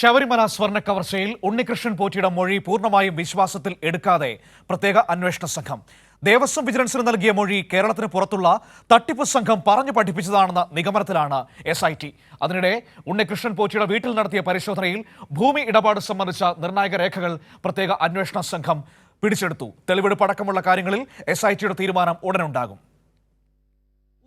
ശബരിമല സ്വർണ കവർച്ചയിൽ ഉണ്ണികൃഷ്ണൻ പോറ്റിയുടെ മൊഴി പൂർണമായും വിശ്വാസത്തിൽ എടുക്കാതെ പ്രത്യേക അന്വേഷണ സംഘം. ദേവസ്വം വിജിലൻസിന് നൽകിയ മൊഴി കേരളത്തിന് പുറത്തുള്ള തട്ടിപ്പ് സംഘം പറഞ്ഞു പഠിപ്പിച്ചതാണെന്ന നിഗമനത്തിലാണ് എസ് ഐ ടി അതിനിടെ ഉണ്ണികൃഷ്ണൻ പോറ്റിയുടെ വീട്ടിൽ നടത്തിയ പരിശോധനയിൽ ഭൂമി ഇടപാട് സംബന്ധിച്ച നിർണായക രേഖകൾ പ്രത്യേക അന്വേഷണ സംഘം പിടിച്ചെടുത്തു. തെളിവെടുപ്പ് അടക്കമുള്ള കാര്യങ്ങളിൽ എസ് ഐ ടിയുടെ തീരുമാനം ഉടനുണ്ടാകും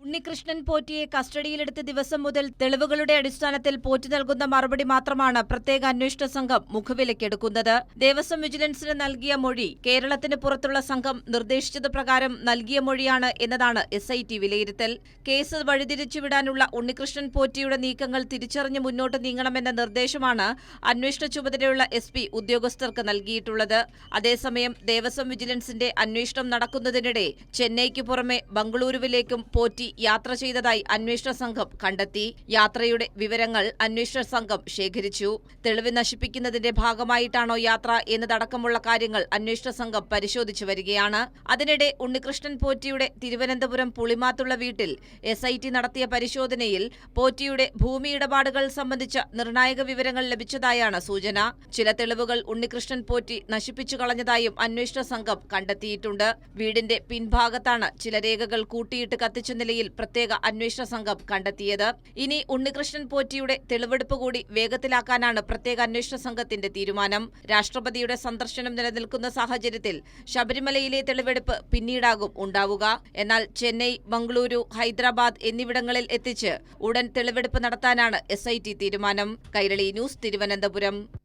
ഉണ്ണികൃഷ്ണൻ പോറ്റിയെ കസ്റ്റഡിയിലെടുത്ത ദിവസം മുതൽ തെളിവുകളുടെ അടിസ്ഥാനത്തിൽ പോറ്റി നൽകുന്ന മറുപടി മാത്രമാണ് പ്രത്യേക അന്വേഷണ സംഘം മുഖവിലക്കെടുക്കുന്നത് ദേവസ്വം വിജിലൻസിന് നൽകിയ മൊഴി കേരളത്തിന് പുറത്തുള്ള സംഘം നിർദ്ദേശിച്ചത് പ്രകാരം നൽകിയ മൊഴിയാണ് എന്നതാണ് എസ് ഐ ടി വിലയിരുത്തൽ. കേസ് വഴിതിരിച്ചുവിടാനുള്ള ഉണ്ണികൃഷ്ണൻ പോറ്റിയുടെ നീക്കങ്ങൾ തിരിച്ചറിഞ്ഞ് മുന്നോട്ട് നീങ്ങണമെന്ന നിർദ്ദേശമാണ് അന്വേഷണ ചുമതലയുള്ള എസ് പി ഉദ്യോഗസ്ഥർക്ക് നൽകിയിട്ടുള്ളത്. അതേസമയം ദേവസ്വം വിജിലൻസിന്റെ അന്വേഷണം നടക്കുന്നതിനിടെ ചെന്നൈക്ക് പുറമെ ബംഗളൂരുവിലേക്കും പോറ്റി യാത്ര ചെയ്തതായി അന്വേഷണ സംഘം കണ്ടെത്തി. യാത്രയുടെ വിവരങ്ങൾ അന്വേഷണ സംഘം ശേഖരിച്ചു. തെളിവ് നശിപ്പിക്കുന്നതിന്റെ ഭാഗമായിട്ടാണോ യാത്ര എന്നതടക്കമുള്ള കാര്യങ്ങൾ അന്വേഷണ സംഘം പരിശോധിച്ചു വരികയാണ്. അതിനിടെ ഉണ്ണികൃഷ്ണൻ പോറ്റിയുടെ തിരുവനന്തപുരം പുളിമാത്തുള്ള വീട്ടിൽ എസ് ഐ ടി നടത്തിയ പരിശോധനയിൽ പോറ്റിയുടെ ഭൂമി ഇടപാടുകൾ സംബന്ധിച്ച നിർണായക വിവരങ്ങൾ ലഭിച്ചതായാണ് സൂചന. ചില തെളിവുകൾ ഉണ്ണികൃഷ്ണൻ പോറ്റി നശിപ്പിച്ചു കളഞ്ഞതായും അന്വേഷണ സംഘം കണ്ടെത്തിയിട്ടുണ്ട്. വീടിന്റെ പിൻഭാഗത്താണ് ചില രേഖകൾ കൂട്ടിയിട്ട് കത്തിച്ച നിലയിൽ പ്രത്യേക അന്വേഷണ സംഘം കണ്ടെത്തിയത്. ഇനി ഉണ്ണികൃഷ്ണൻ പോറ്റിയുടെ തെളിവെടുപ്പ് കൂടി വേഗത്തിലാക്കാനാണ് പ്രത്യേക അന്വേഷണ സംഘത്തിന്റെ തീരുമാനം. രാഷ്ട്രപതിയുടെ സന്ദർശനം നിലനിൽക്കുന്ന സാഹചര്യത്തിൽ ശബരിമലയിലെ തെളിവെടുപ്പ് പിന്നീടാകും ഉണ്ടാവുക. എന്നാൽ ചെന്നൈ ബംഗളൂരു ഹൈദരാബാദ് എന്നിവിടങ്ങളിൽ എത്തിച്ച് ഉടൻ തെളിവെടുപ്പ് നടത്താനാണ് എസ് തീരുമാനം. കൈരളി ന്യൂസ് തിരുവനന്തപുരം.